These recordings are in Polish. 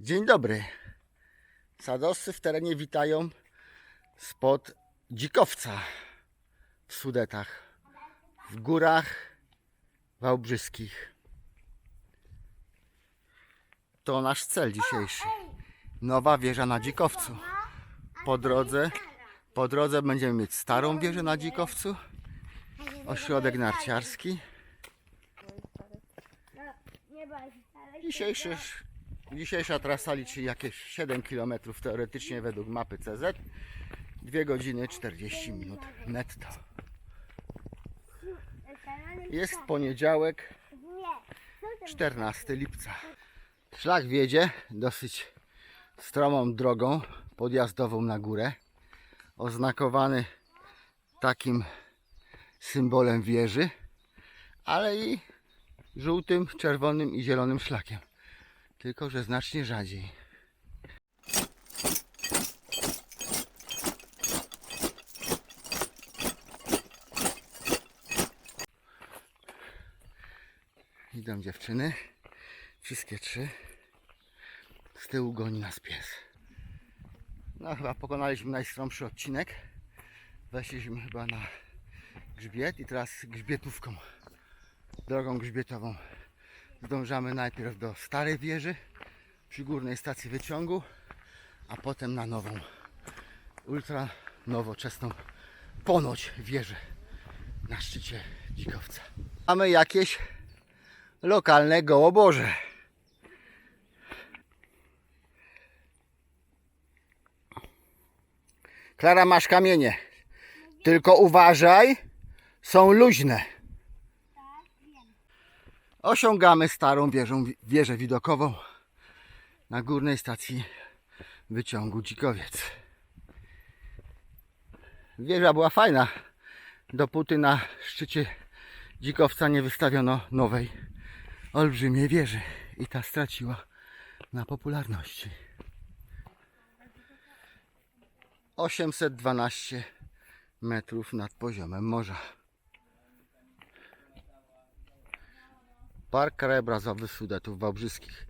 Dzień dobry. Sadowcy w terenie witają spod dzikowca w Sudetach, w górach wałbrzyskich. To nasz cel dzisiejszy. Nowa wieża na dzikowcu. Po drodze, po drodze będziemy mieć starą wieżę na dzikowcu, ośrodek narciarski. Dzisiejszy, dzisiejsza trasa liczy jakieś 7 km teoretycznie według mapy CZ. 2 godziny 40 minut netto. Jest poniedziałek, Nie. 14 lipca. Szlak wiedzie dosyć stromą drogą podjazdową na górę, oznakowany takim symbolem wieży, ale i żółtym, czerwonym i zielonym szlakiem. Tylko, że znacznie rzadziej. Idą dziewczyny. Wszystkie trzy. Z tyłu goni nas pies. No chyba pokonaliśmy najstromszy odcinek. Weszliśmy chyba na grzbiet i teraz grzbietówką, drogą grzbietową zdążamy najpierw do starej wieży przy górnej stacji wyciągu, a potem na nową, ultra nowoczesną ponoć wieżę na szczycie dzikowca. Mamy jakieś lokalne gołoborze. Klara, masz kamienie. Tylko uważaj, są luźne. Osiągamy starą wieżą, wieżę widokową na górnej stacji wyciągu Dzikowiec. Wieża była fajna, dopóty na szczycie Dzikowca nie wystawiono nowej, olbrzymiej wieży i ta straciła na popularności. 812 metrów nad poziomem morza. Park krajobrazowy Sudetów Wałbrzyskich.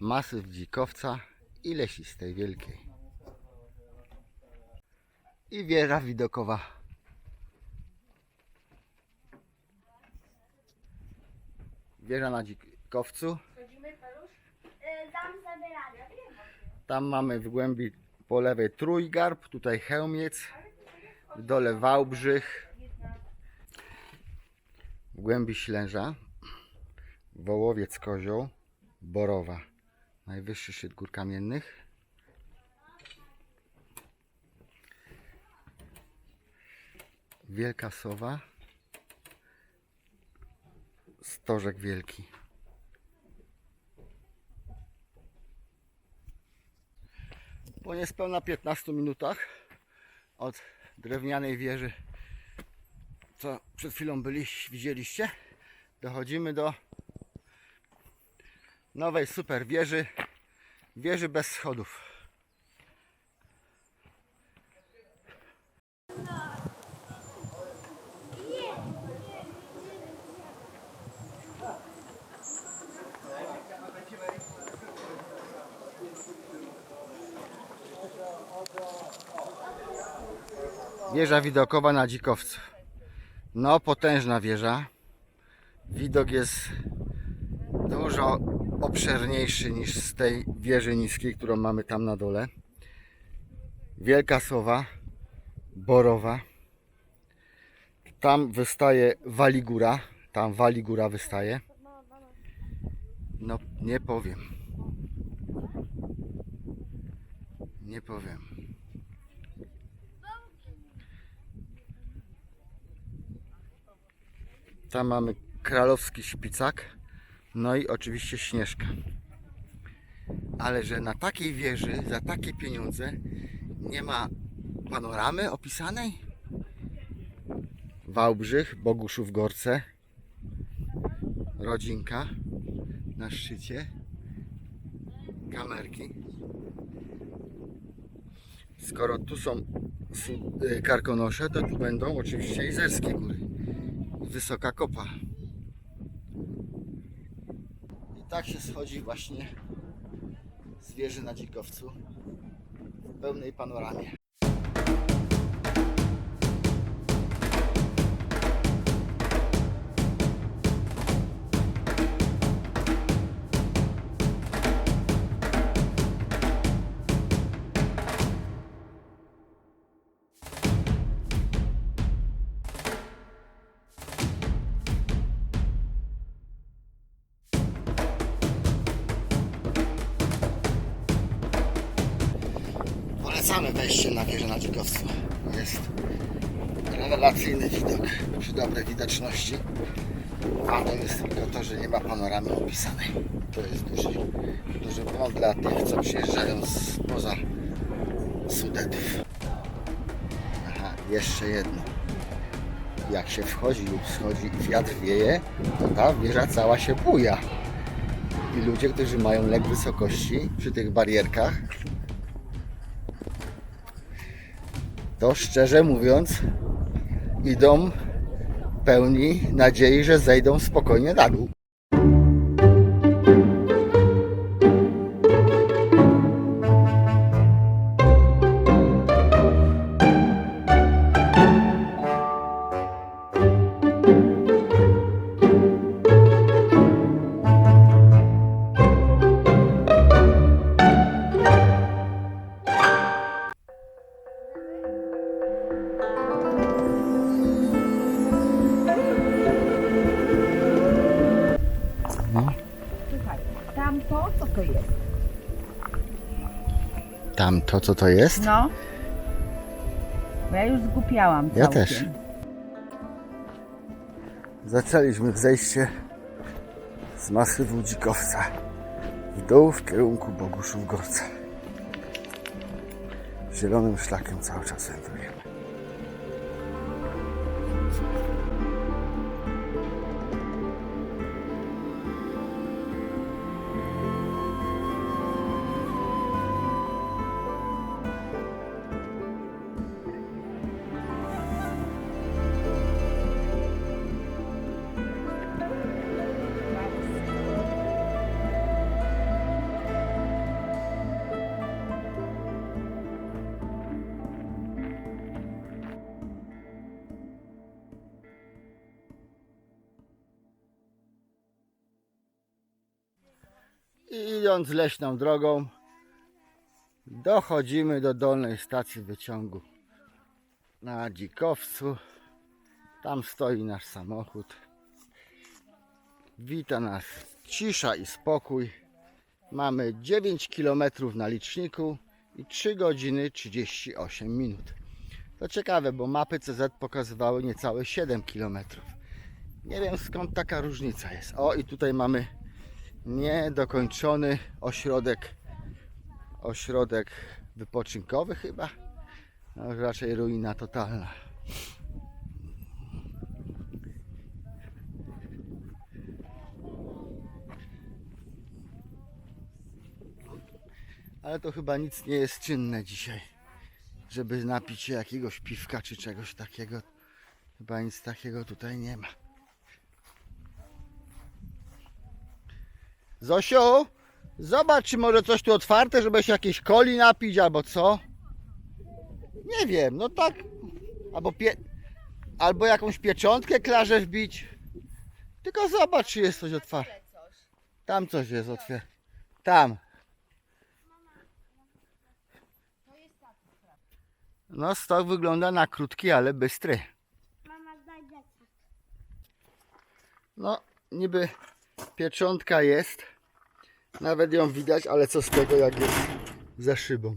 Masyw Dzikowca i Lesistej Wielkiej. I wieża widokowa. Wieża na Dzikowcu. Radę. Tam mamy w głębi po lewej Trójgarb, tutaj Chełmiec, w dole Wałbrzych, w głębi Ślęża, Wołowiec Kozioł, Borowa, najwyższy szczyt gór kamiennych. Wielka Sowa, Stożek Wielki. Po niespełna 15 minutach od drewnianej wieży, co przed chwilą byliście, widzieliście, dochodzimy do nowej super wieży, wieży bez schodów. Wieża widokowa na dzikowcu. No, potężna wieża. Widok jest dużo obszerniejszy niż z tej wieży niskiej, którą mamy tam na dole. Wielka sowa, borowa. Tam wystaje waligura. Tam waligura wystaje. No, nie powiem. Nie powiem. Tam mamy kralowski szpicak. No i oczywiście śnieżka. Ale że na takiej wieży, za takie pieniądze nie ma panoramy opisanej? Wałbrzych, Boguszów Gorce, rodzinka na szczycie, kamerki. Skoro tu są y, karkonosze, to tu będą oczywiście izerskie góry. Wysoka kopa. I tak się schodzi właśnie z wieży na dzikowcu w pełnej panoramie. Polecamy wejście na wieżę na dzikowcu. Jest rewelacyjny widok przy dobrej widoczności. A to jest tylko to, że nie ma panoramy opisanej. To jest duży, duży błąd dla tych, co przyjeżdżają spoza Sudetów. Aha, jeszcze jedno. Jak się wchodzi lub schodzi i wiatr wieje, to ta wieża cała się buja. I ludzie, którzy mają lek wysokości przy tych barierkach, to szczerze mówiąc idą pełni nadziei, że zejdą spokojnie na dół. Tam to co to jest? No. Bo ja już zgłupiałam Ja całkiem. też. Zaczęliśmy zejście z masywu dzikowca w dół w kierunku Boguszów Gorca. Zielonym szlakiem cały czas wędrujemy. I idąc leśną drogą, dochodzimy do dolnej stacji wyciągu na Dzikowcu. Tam stoi nasz samochód. Wita nas cisza i spokój. Mamy 9 km na liczniku i 3 godziny 38 minut. To ciekawe, bo mapy CZ pokazywały niecałe 7 km. Nie wiem skąd taka różnica jest. O, i tutaj mamy niedokończony ośrodek ośrodek wypoczynkowy chyba. No, raczej ruina totalna. Ale to chyba nic nie jest czynne dzisiaj żeby napić się jakiegoś piwka czy czegoś takiego. Chyba nic takiego tutaj nie ma Zosiu, zobacz, czy może coś tu otwarte, żeby się jakieś coli napić, albo co? Nie wiem, no tak. Albo, pie... albo jakąś pieczątkę klarze wbić. Tylko zobacz, czy jest coś otwarte. Tam coś jest otwarte. Tam. No, stok wygląda na krótki, ale bystry. No, niby pieczątka jest. Nawet ją widać, ale co z tego, jak jest za szybą.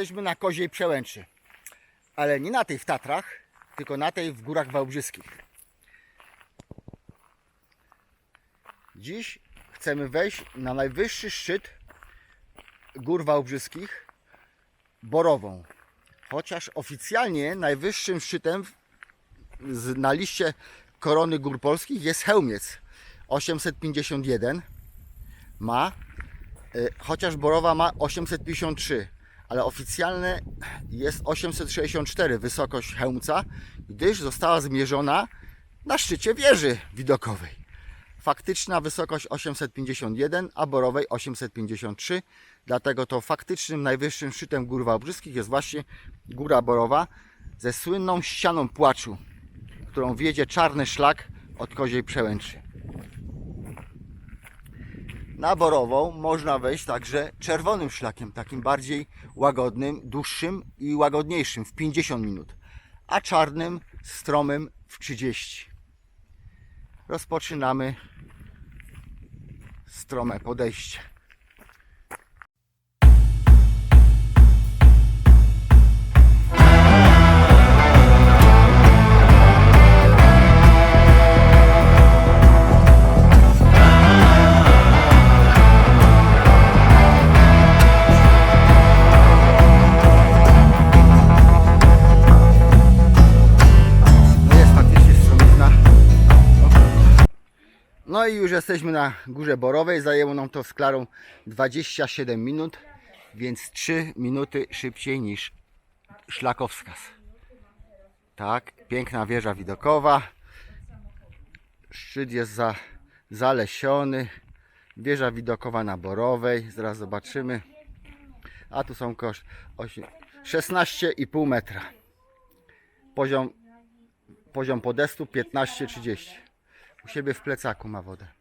Jesteśmy na Koziej Przełęczy. Ale nie na tej w Tatrach, tylko na tej w Górach Wałbrzyskich. Dziś chcemy wejść na najwyższy szczyt Gór Wałbrzyskich, Borową. Chociaż oficjalnie najwyższym szczytem na liście korony gór polskich jest Chełmiec 851 ma Y, Chociaż Borowa ma 853, ale oficjalne jest 864 wysokość Chełmca, gdyż została zmierzona na szczycie wieży widokowej. Faktyczna wysokość 851, a Borowej 853. Dlatego to faktycznym najwyższym szczytem gór wałbrzyskich jest właśnie Góra Borowa ze słynną ścianą płaczu, którą wiedzie czarny szlak od Koziej Przełęczy. Na Borową można wejść także czerwonym szlakiem, takim bardziej łagodnym, dłuższym i łagodniejszym w 50 minut, a czarnym, stromym w 30. Rozpoczynamy strome podejście. Jesteśmy na Górze Borowej. Zajęło nam to z Klarą 27 minut, więc 3 minuty szybciej niż szlakowskaz. Tak, piękna wieża widokowa. Szczyt jest za, zalesiony. Wieża widokowa na Borowej. Zaraz zobaczymy. A tu są kosz 8, 16,5 metra. Poziom poziom podestu 15-30. U siebie w plecaku ma wodę.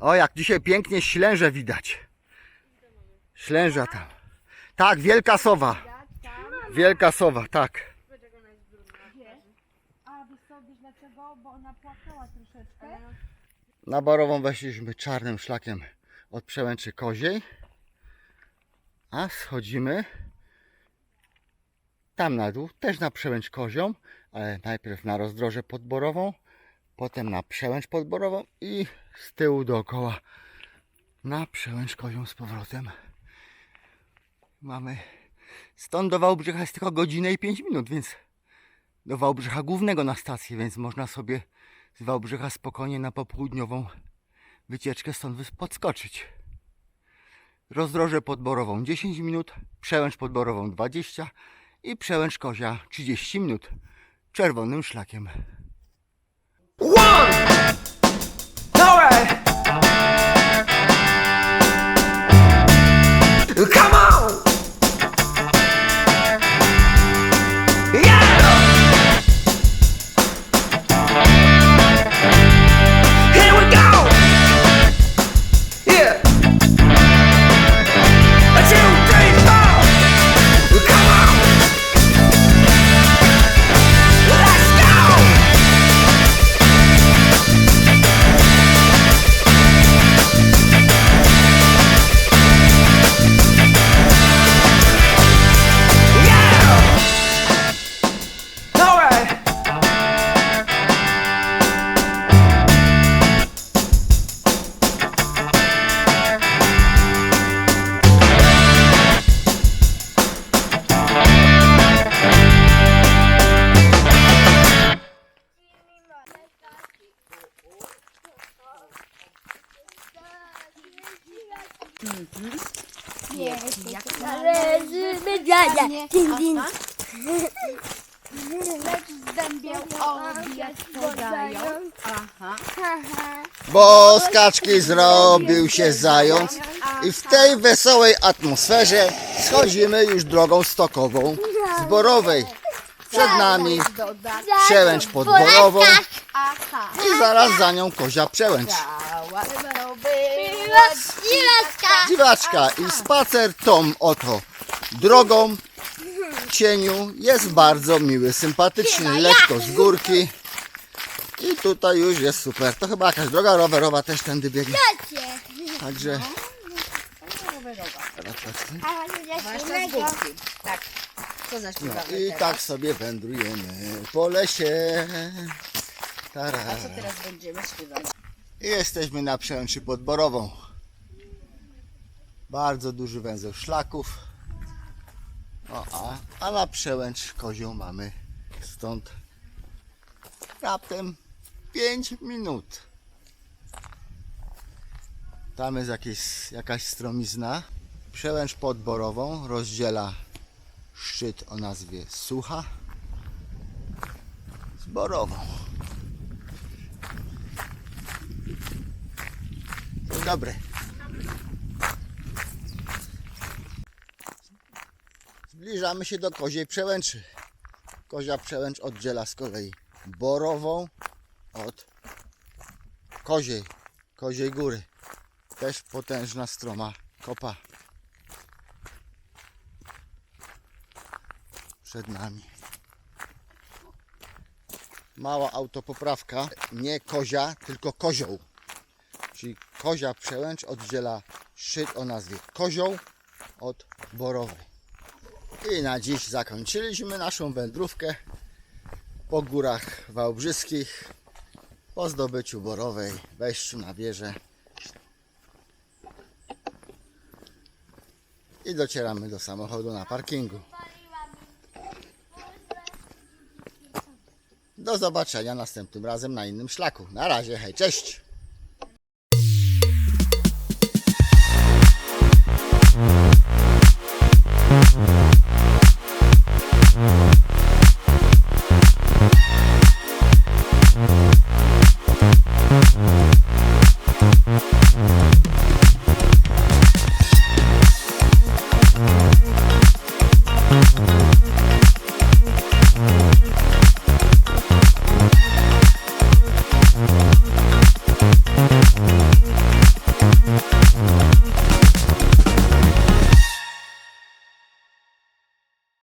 O, jak dzisiaj pięknie ślęże widać. Ślęża tam. Tak, wielka sowa. Wielka sowa, tak. A dlaczego? Bo ona płakała troszeczkę. Na Borową weszliśmy czarnym szlakiem od przełęczy koziej. A schodzimy tam na dół, też na przełęcz kozią, ale najpierw na rozdroże podborową, potem na przełęcz podborową i z tyłu dookoła na przełęcz kozią z powrotem. Mamy stąd do Wałbrzycha jest tylko godzinę i 5 minut, więc do Wałbrzycha głównego na stację, więc można sobie z Wałbrzycha spokojnie na popołudniową wycieczkę stąd podskoczyć. Rozdroże podborową 10 minut, przełęcz podborową 20 i przełęcz kozia 30 minut czerwonym szlakiem. Alright. Come on. Dziadzia. Din, din. Dębiał obiad podają. Aha. Bo skaczki zrobił się zając i w tej wesołej atmosferze schodzimy już drogą stokową z Borowej. Przed nami przełęcz podborową Aha. i zaraz za nią kozia przełęcz. Cała. Dziwaczka. Dziwaczka i spacer tą oto drogą cieniu jest bardzo miły, sympatyczny, lekko z górki. I tutaj już jest super. To chyba jakaś droga rowerowa też tędy biegnie. Także. Z zaśpiewamy? górki. Tak. Co No i teraz? tak sobie wędrujemy po lesie. Tara. A co teraz będziemy śpiewać? I jesteśmy na przełęczy podborową. Bardzo duży węzeł szlaków. A, a na przełęcz kozią mamy stąd raptem 5 minut. Tam jest jakieś, jakaś stromizna. Przełęcz podborową rozdziela szczyt o nazwie Sucha z Borową. Dzień dobry. Zbliżamy się do koziej przełęczy. Kozia przełęcz oddziela z kolei Borową od koziej, koziej góry. Też potężna stroma kopa. Przed nami. Mała autopoprawka. Nie kozia, tylko kozioł czyli kozia przełęcz oddziela szczyt o nazwie kozioł od borowej. I na dziś zakończyliśmy naszą wędrówkę po górach wałbrzyskich, po zdobyciu borowej, wejściu na wieżę i docieramy do samochodu na parkingu. Do zobaczenia następnym razem na innym szlaku. Na razie, hej, cześć!